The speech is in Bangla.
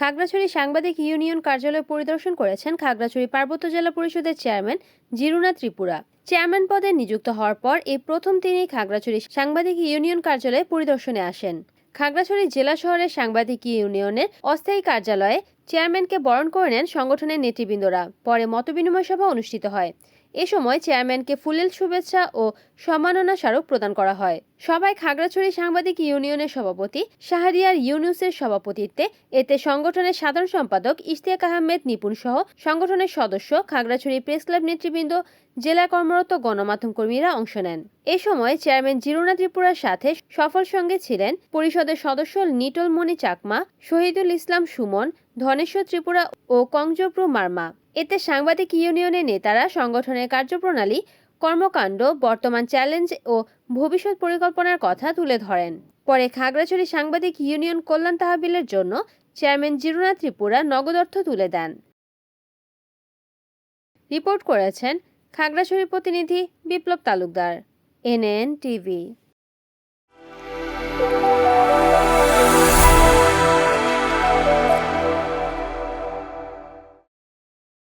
খাগড়াছড়ি সাংবাদিক ইউনিয়ন কার্যালয় পরিদর্শন করেছেন খাগড়াছড়ি পার্বত্য জেলা পরিষদের চেয়ারম্যান জিরুনা ত্রিপুরা। চেয়ারম্যান পদে নিযুক্ত হওয়ার পর এই প্রথম তিনি খাগড়াছড়ি সাংবাদিক ইউনিয়ন কার্যালয়ে পরিদর্শনে আসেন। খাগড়াছড়ি জেলা শহরের সাংবাদিক ইউনিয়নের অস্থায়ী কার্যালয়ে চেয়ারম্যানকে বরণ করে নেন সংগঠনের নেতৃবৃন্দরা। পরে মতবিনিময় সভা অনুষ্ঠিত হয়। এ সময় চেয়ারম্যানকে ফুলেল শুভেচ্ছা ও সম্মাননা স্মারক প্রদান করা হয়। সভায় খাগড়াছড়ি সাংবাদিক ইউনিয়নের সভাপতি, শাহরিয়ার ইউনুসের সভাপতিত্বে এতে সংগঠনের সাধারণ সম্পাদক ইশতিয়াক আহমেদ, নিপুণ সহ সংগঠনের সদস্য, খাগড়াছড়ি প্রেস ক্লাব নেতৃবৃন্দ, জেলা কর্মরত গণমাধ্যম কর্মীরা অংশ নেন। এ সময় চেয়ারম্যান জিরুনা ত্রিপুরার সাথে সফল সঙ্গে ছিলেন পরিষদের সদস্য নিটল মণি চাকমা, শহীদুল ইসলাম সুমন ধনেশ্বর, ত্রিপুরা ও কংজপ্রু মার্মা। এতে সাংবাদিক ইউনিয়নের নেতারা সংগঠনের কার্যপ্রণালী, কর্মকাণ্ড, বর্তমান চ্যালেঞ্জ ও ভবিষ্যৎ পরিকল্পনার কথা তুলে ধরেন। পরে খাগড়াছড়ি সাংবাদিক ইউনিয়ন কল্যাণ তহবিলের জন্য চেয়ারম্যান জিরুনা ত্রিপুরা নগদ অর্থ তুলে দেন। রিপোর্ট করেছেন খাগড়াছড়ি প্রতিনিধি বিপ্লব তালুকদার, এনএন টিভি।